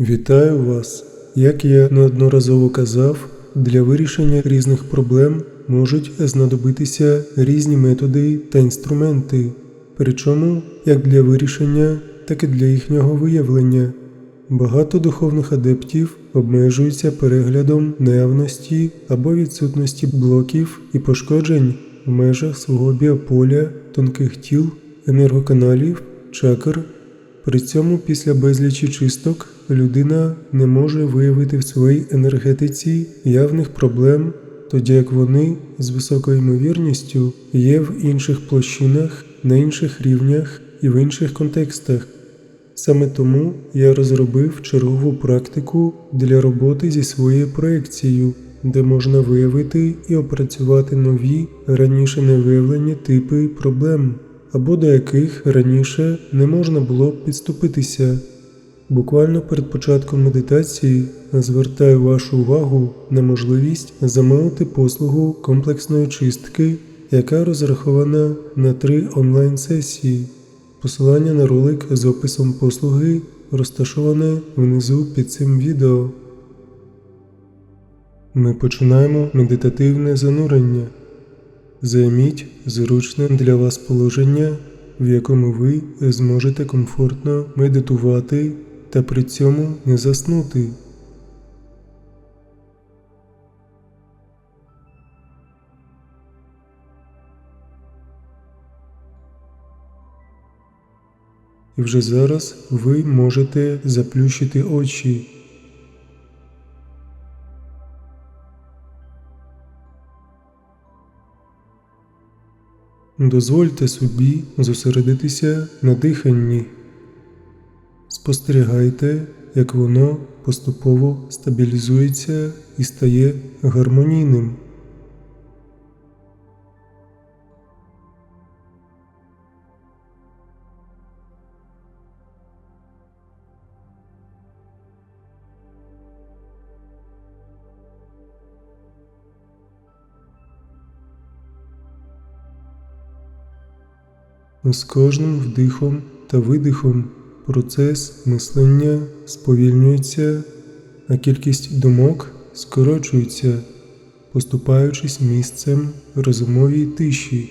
Вітаю вас! Як я неодноразово казав, для вирішення різних проблем можуть знадобитися різні методи та інструменти, причому як для вирішення, так і для їхнього виявлення. Багато духовних адептів обмежуються переглядом наявності або відсутності блоків і пошкоджень в межах свого біополя, тонких тіл, енергоканалів, чакр при цьому після безлічі чисток людина не може виявити в своїй енергетиці явних проблем, тоді як вони з високою ймовірністю є в інших площинах, на інших рівнях і в інших контекстах. Саме тому я розробив чергову практику для роботи зі своєю проекцією, де можна виявити і опрацювати нові раніше не виявлені типи проблем, або до яких раніше не можна було підступитися. Буквально перед початком медитації звертаю вашу увагу на можливість замовити послугу комплексної чистки, яка розрахована на три онлайн-сесії. Посилання на ролик з описом послуги розташоване внизу під цим відео. Ми починаємо медитативне занурення. Займіть зручне для вас положення, в якому ви зможете комфортно медитувати та при цьому не заснути. І вже зараз ви можете заплющити очі. Дозвольте собі зосередитися на диханні. Спостерігайте, як воно поступово стабілізується і стає гармонійним. З кожним вдихом та видихом процес мислення сповільнюється, а кількість думок скорочується, поступаючись місцем розумовій тиші.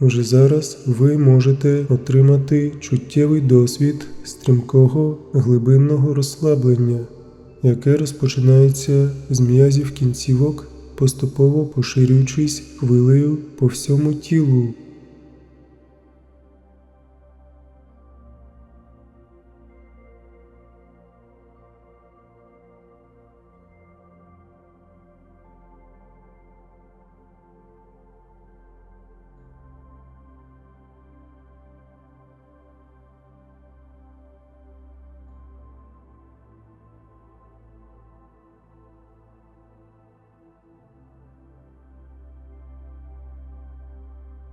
Уже зараз ви можете отримати чуттєвий досвід стрімкого глибинного розслаблення, яке розпочинається з м'язів кінцівок, поступово поширюючись хвилею по всьому тілу.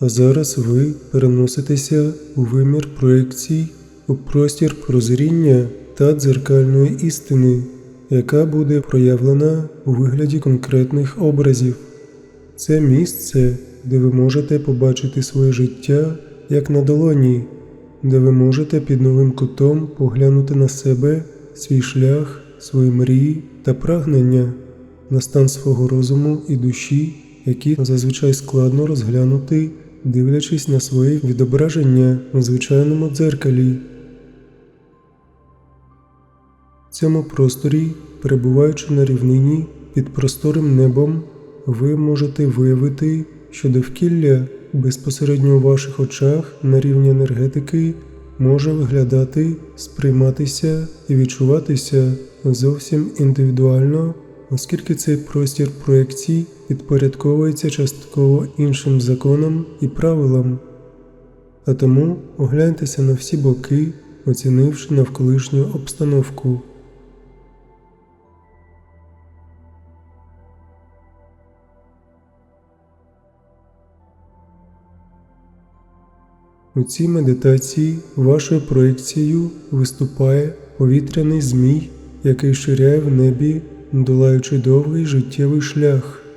А зараз ви переноситеся у вимір проекцій, у простір прозріння та дзеркальної істини, яка буде проявлена у вигляді конкретних образів. Це місце, де ви можете побачити своє життя як на долоні, де ви можете під новим кутом поглянути на себе, свій шлях, свої мрії та прагнення, на стан свого розуму і душі, які зазвичай складно розглянути дивлячись на своє відображення у звичайному дзеркалі. В цьому просторі, перебуваючи на рівнині під просторим небом, ви можете виявити, що довкілля безпосередньо у ваших очах на рівні енергетики може виглядати, сприйматися і відчуватися зовсім індивідуально, оскільки цей простір проекцій підпорядковується частково іншим законам і правилам, а тому огляньтеся на всі боки, оцінивши навколишню обстановку. У цій медитації вашою проекцією виступає повітряний змій, який ширяє в небі, долаючи довгий життєвий шлях.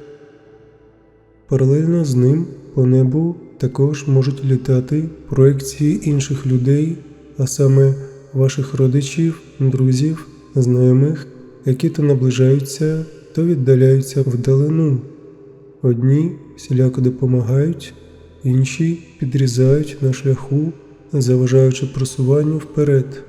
Паралельно з ним по небу також можуть літати проекції інших людей, а саме ваших родичів, друзів, знайомих, які то наближаються, то віддаляються вдалину. Одні всіляко допомагають, інші підрізають на шляху, заважаючи просуванню вперед.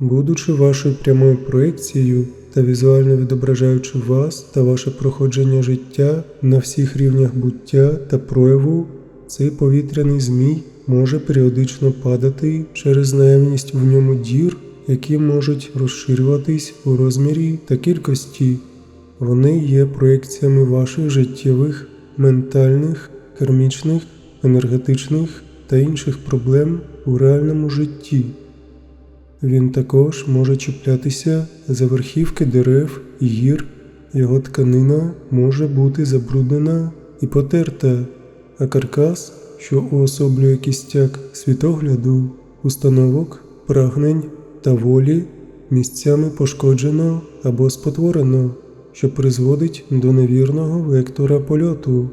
Будучи вашою прямою проекцією та візуально відображаючи вас та ваше проходження життя на всіх рівнях буття та прояву, цей повітряний змій може періодично падати через наявність в ньому дір, які можуть розширюватись у розмірі та кількості. Вони є проекціями ваших життєвих, ментальних, кармічних, енергетичних та інших проблем у реальному житті. Він також може чіплятися за верхівки дерев і гір, його тканина може бути забруднена і потерта, а каркас, що уособлює кістяк світогляду, установок, прагнень та волі, місцями пошкоджено або спотворено, що призводить до невірного вектора польоту.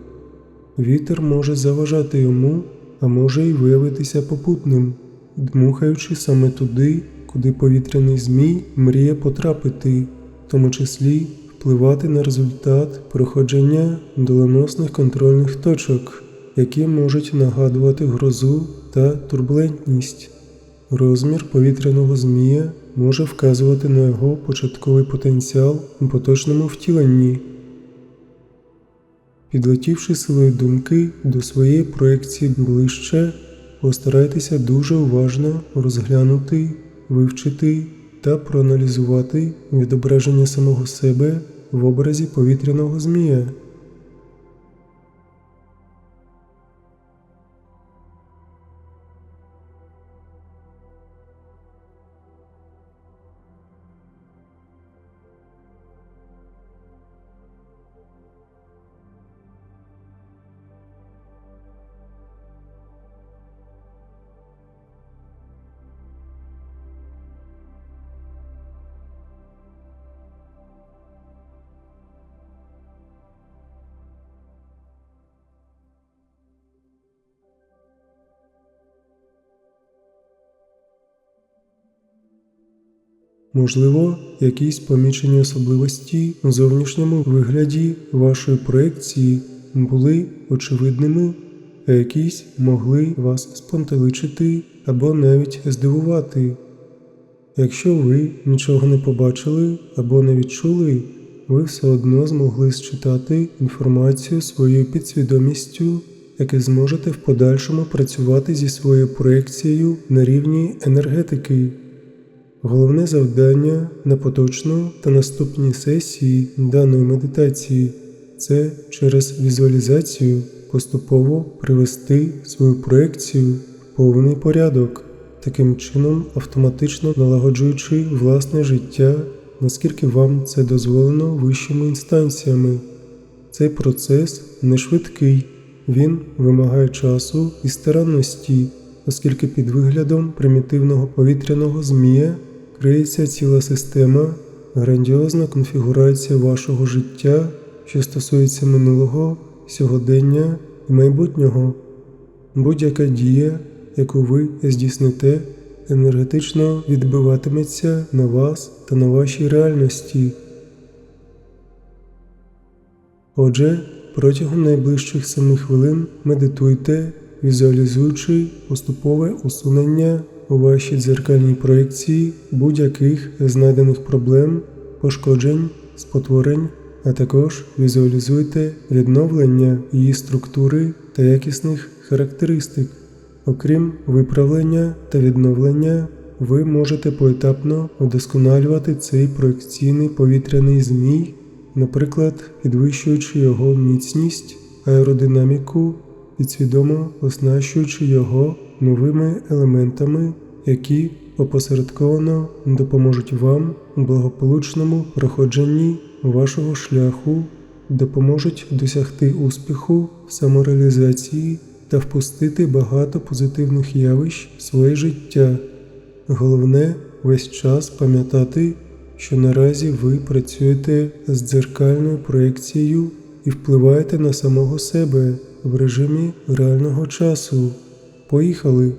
Вітер може заважати йому, а може й виявитися попутним, дмухаючи саме туди, куди повітряний змій мріє потрапити, в тому числі впливати на результат проходження доленосних контрольних точок, які можуть нагадувати грозу та турбулентність. Розмір повітряного змія може вказувати на його початковий потенціал у поточному втіленні. Підлетівши силою думки до своєї проекції ближче, постарайтеся дуже уважно розглянути, вивчити та проаналізувати відображення самого себе в образі повітряного змія. Можливо, якісь помічені особливості у зовнішньому вигляді вашої проекції були очевидними, а якісь могли вас спонтеличити або навіть здивувати. Якщо ви нічого не побачили або не відчули, ви все одно змогли считати інформацію своєю підсвідомістю, яке зможете в подальшому працювати зі своєю проекцією на рівні енергетики. Головне завдання на поточну та наступні сесії даної медитації це через візуалізацію поступово привести свою проекцію в повний порядок, таким чином автоматично налагоджуючи власне життя, наскільки вам це дозволено вищими інстанціями. Цей процес не швидкий, він вимагає часу і старанності, оскільки під виглядом примітивного повітряного змія криється ціла система, грандіозна конфігурація вашого життя, що стосується минулого, сьогодення і майбутнього. Будь-яка дія, яку ви здійсните, енергетично відбиватиметься на вас та на вашій реальності. Отже, протягом найближчих 7 хвилин медитуйте, візуалізуючи поступове усунення у вашій дзеркальній проєкції будь-яких знайдених проблем, пошкоджень, спотворень, а також візуалізуйте відновлення її структури та якісних характеристик. Окрім виправлення та відновлення, ви можете поетапно удосконалювати цей проекційний повітряний змій, наприклад, підвищуючи його міцність, аеродинаміку, підсвідомо оснащуючи його новими елементами, які опосередковано допоможуть вам у благополучному проходженні вашого шляху, допоможуть досягти успіху самореалізації та впустити багато позитивних явищ в своє життя. Головне весь час пам'ятати, що наразі ви працюєте з дзеркальною проекцією і впливаєте на самого себе в режимі реального часу. Поїхали!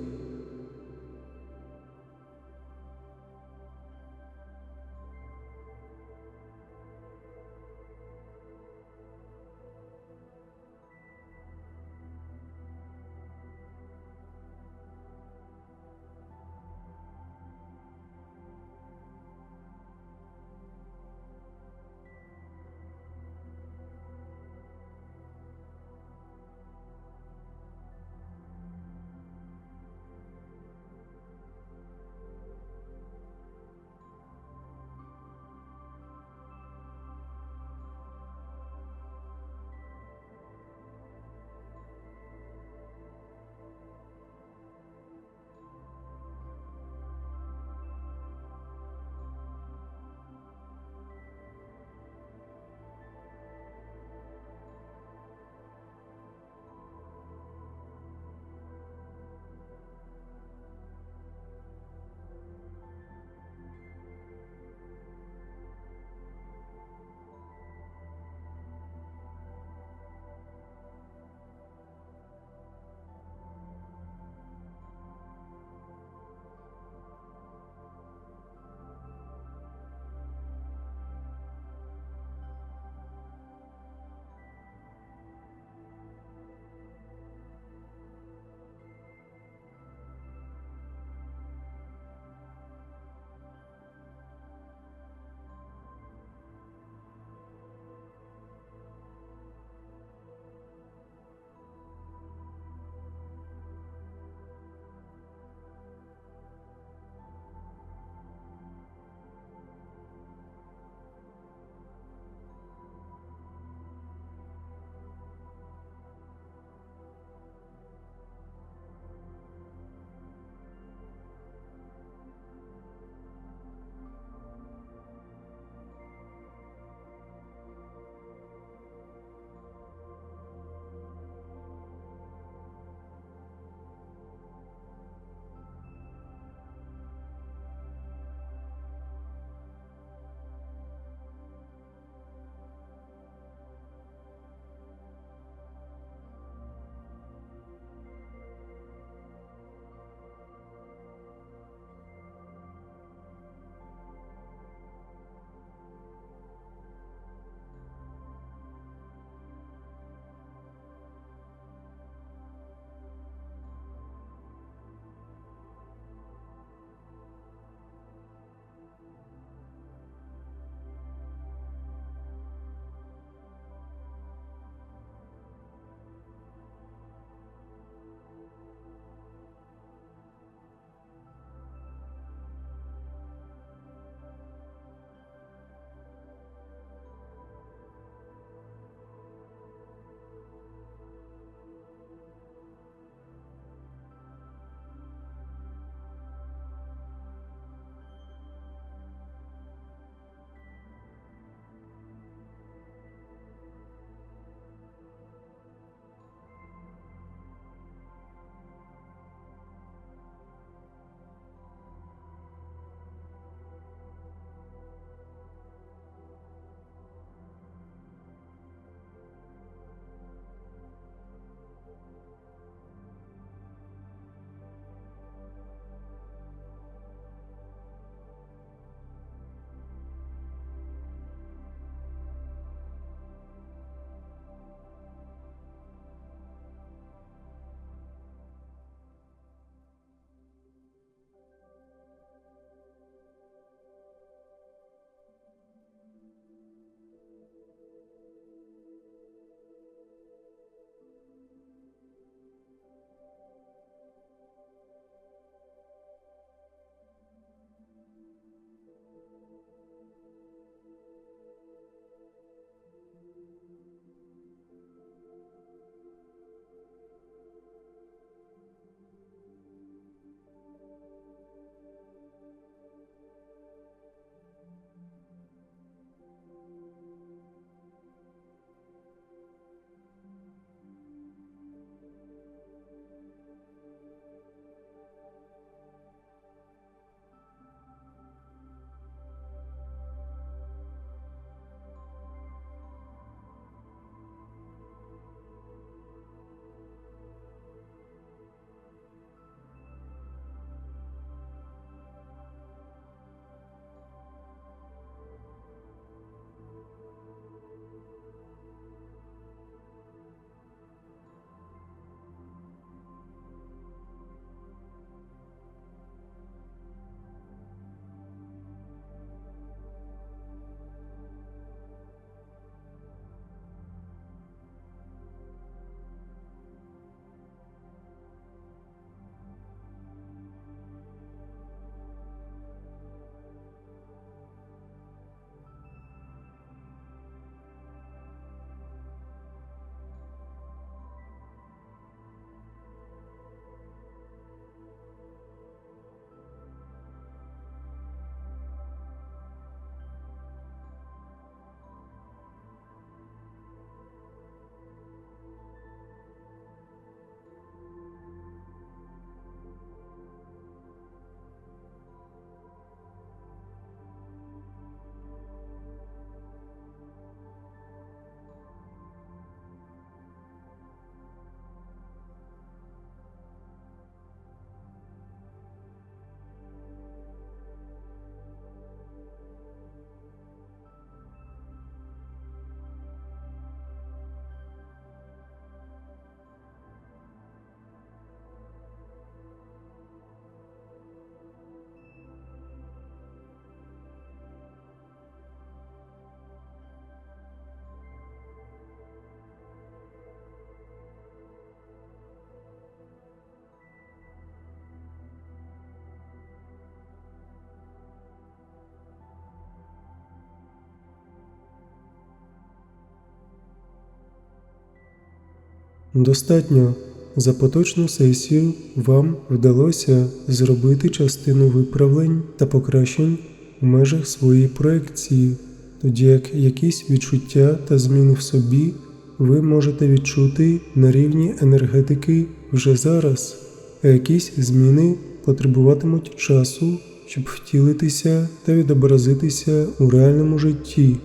Достатньо. За поточну сесію вам вдалося зробити частину виправлень та покращень в межах своєї проекції, тоді як якісь відчуття та зміни в собі ви можете відчути на рівні енергетики вже зараз, а якісь зміни потребуватимуть часу, щоб втілитися та відобразитися у реальному житті.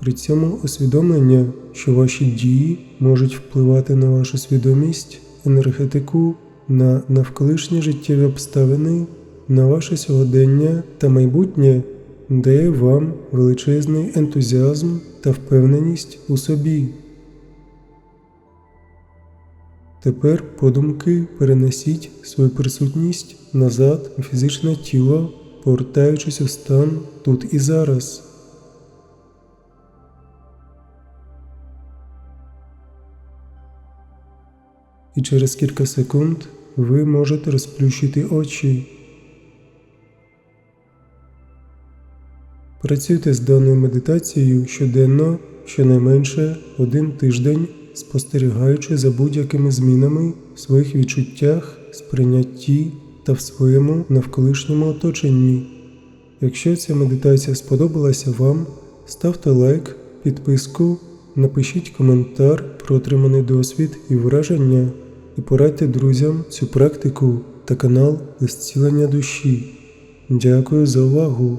При цьому усвідомлення, що ваші дії можуть впливати на вашу свідомість, енергетику, на навколишні життєві обставини, на ваше сьогодення та майбутнє, дає вам величезний ентузіазм та впевненість у собі. Тепер подумки перенесіть свою присутність назад у фізичне тіло, повертаючись у стан тут і зараз. І через кілька секунд ви можете розплющити очі. Працюйте з даною медитацією щоденно, щонайменше один тиждень, спостерігаючи за будь-якими змінами в своїх відчуттях, сприйнятті та в своєму навколишньому оточенні. Якщо ця медитація сподобалася вам, ставте лайк, підписку, напишіть коментар про отриманий досвід і враження, і порадьте друзям цю практику та канал зцілення душі. Дякую за увагу!